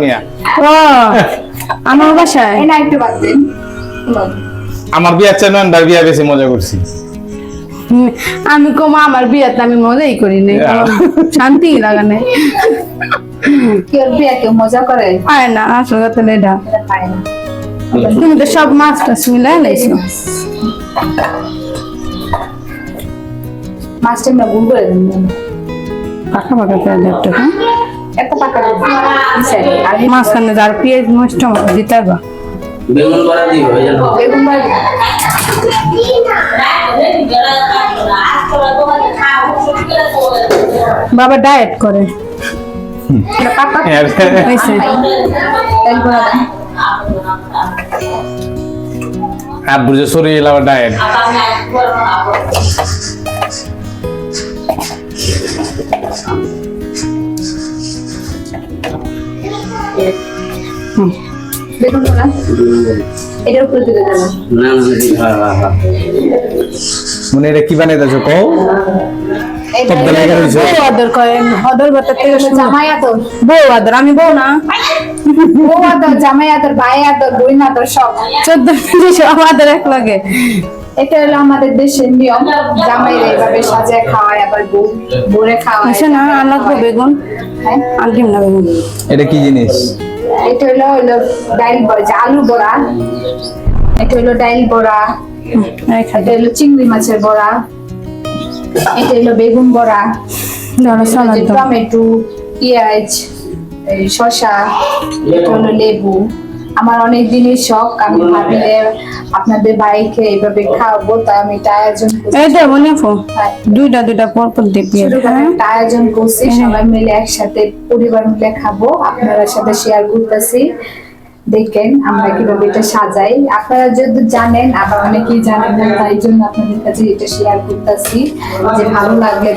মিয়া। আমার বাসায়? না একটু বাদ দেন। আমার বিয়া বেশি মজা করছি। আমি কম আমার বিয়েতে আমি মজাই করি নাই শান্তি লাগে না কেউ বিয়া কেউ মজা করে? পায় না আসল কথা এটা। তুমি তো সব মাছ টাছ মিলাই লাইছো। মাছটা আমরা ভুল করে দেন। পাকা পাকা করে হ্যাঁ? একটা পাকা দিছে আর মাঝখানে যার পেঁয়াজ নষ্ট দিতে পারবা বেগুন করা দিব বেগুন বাড়ি বাবা ডায়েট করে। আর বুঝে শরীর এলাম ডায়েট বেগুন করা এটার উপরে দিতে দেবো না না হ্যাঁ মানে এটা কি কও বউ আদর আমি বউ না। বউ আদর জামাই আদর ভাই আদর বোন আদর সব। চোদ্দ মিনিট সব আদর এক লাগে এটা হলো আমাদের দেশের নিয়ম। জামাইরা এইভাবে সাজায় খাওয়ায় আবার বউ বোরে খাওয়ায়। না আর লাগবো বেগুন। হ্যাঁ? আর ডিম না বেগুন। এটা কি জিনিস? এটা হলো হলো ডাইল বড়া আলু বড়া। এটা হলো ডাইল বড়া। এটা হলো চিংড়ি মাছের বড়া। এটা হলো বেগুন বড়া। টমেটো পেঁয়াজ শসা এটা হলো লেবু। আমার অনেক দিনের শখ আমি ভাবিলে আপনাদের বাইকে এইভাবে খাওয়াবো তাই আমি এটা আয়োজন তাই দুইটা দুইটা পর পর দেখবি একটা আয়োজন করছি সবাই মিলে একসাথে পরিবার মিলে খাব আপনারা সাথে শেয়ার করতেছি। দেখেন আমরা কীভাবে এটা সাজাই। আপনারা যদি জানেন আবার অনেকেই জানেন না তাই জন্য আপনাদের কাছে এটা শেয়ার করতেছি যে ভালো লাগলে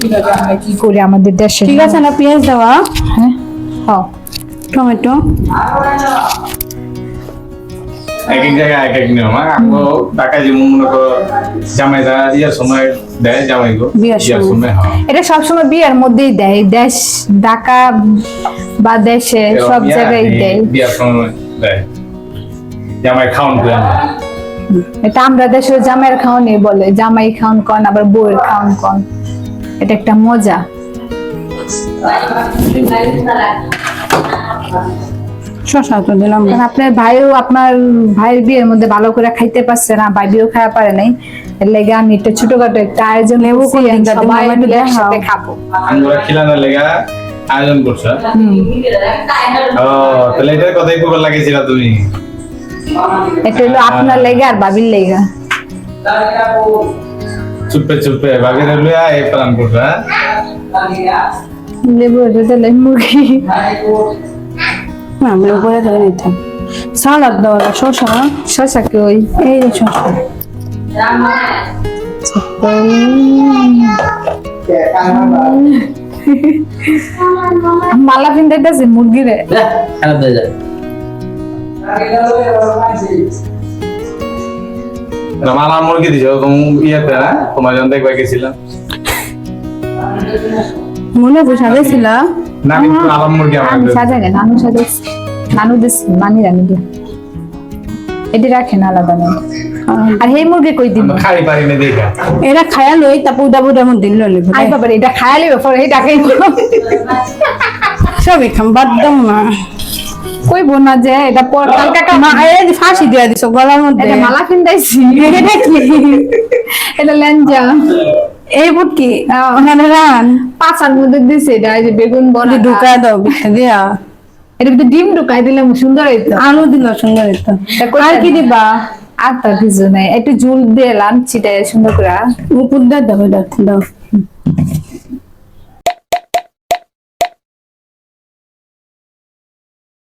কীভাবে আমরা কি করি আমাদের দেশে। ঠিক আছে না পেঁয়াজ দেওয়া? হ্যাঁ। হ্যাঁ। টমেটো। এক এক জায়গায় এক এক নিয়ম হ্যাঁ? আমগো টাকা যেমন মনে করো জামাই সময় দেয় জামাই গো বিয়ার সময়। হ্যাঁ। এটা সবসময় বিয়ের মধ্যেই দেয় দেশ ঢাকা বা দেশে সব জায়গায় দেয়। বিয়ার সময় দেয়। জামাই খাওন এটা আমরা দেশের জামাইয়ের খাওয়ানি বলে জামাই খাওন কন আবার বউয়ের খাওন কন। এটা একটা মজা। শশা তো দিলাম কারণ আপনার ভাইও আপনার ভাইয়ের বিয়ের মধ্যে ভালো করে খাইতে পারছে না ভাবিও খাওয়া পারে নাই। এর লেগে আমি একটা ছোটখাটো একটা আয়োজন নেব সবাই মিলে একসাথে খাব। আমরা খিলানোর লেগা আয়োজন করছ ও তাহলে এটার কথাই কবার লাগিয়েছিল তুমি। এটা হলো আপনার লেগে আর ভাবির লেগে। চুপে চুপে ভাবির লইয়া এই প্ল্যান করছ হ্যাঁ? লেবু এটা দিলে মুরগি। না আমি উপরে ধরে নিতাম সালাদ দেওয়া শশা শশা কি ওই? এই যে শশা মালা পিন্দাইতেছে মুরগিরে। খারাপ হয়ে যায় মালা মুরগি দিছো তুমি ইয়েতে না তোমার যখন দেখবা গেছিলাম। মনে সাজাইছিল না কিন্তু আলাম মুরগি আমি সাজাই নানু সাজাইছি নানু দিস মানি রানি দিয়ে এটি রাখেন আলাদা না আর সেই মুরগি কই দিব? খাই পারি না দেখা। এরা খায়া লই তারপর উদা বুদা মধ্যে লইলে আই বাবা এটা খায়ালে ব্যাপার এই ডাকাই সবই খাম বাদ দাম না কই বোনা যে এটা পর কালকা কা মা যে ফাঁসি দিয়া দিছো গলার মধ্যে। এটা মালা পিন্দাইছি এটা কি? এটা লেঞ্জা এই বুট কি ওখানে রান। পাঁচার মধ্যে দিছে এটা যে বেগুন বলে ঢুকায় দাও বিছে দিয়া। এটা ভিতরে ডিম ঢুকাই দিলে সুন্দর হইতো। আলু দিল সুন্দর হইতো। আর কি দিবা? আর তার কিছু নাই একটু ঝুল দিলাম ছিটাই সুন্দর করে। উপর দিয়ে দাও দাও দাও।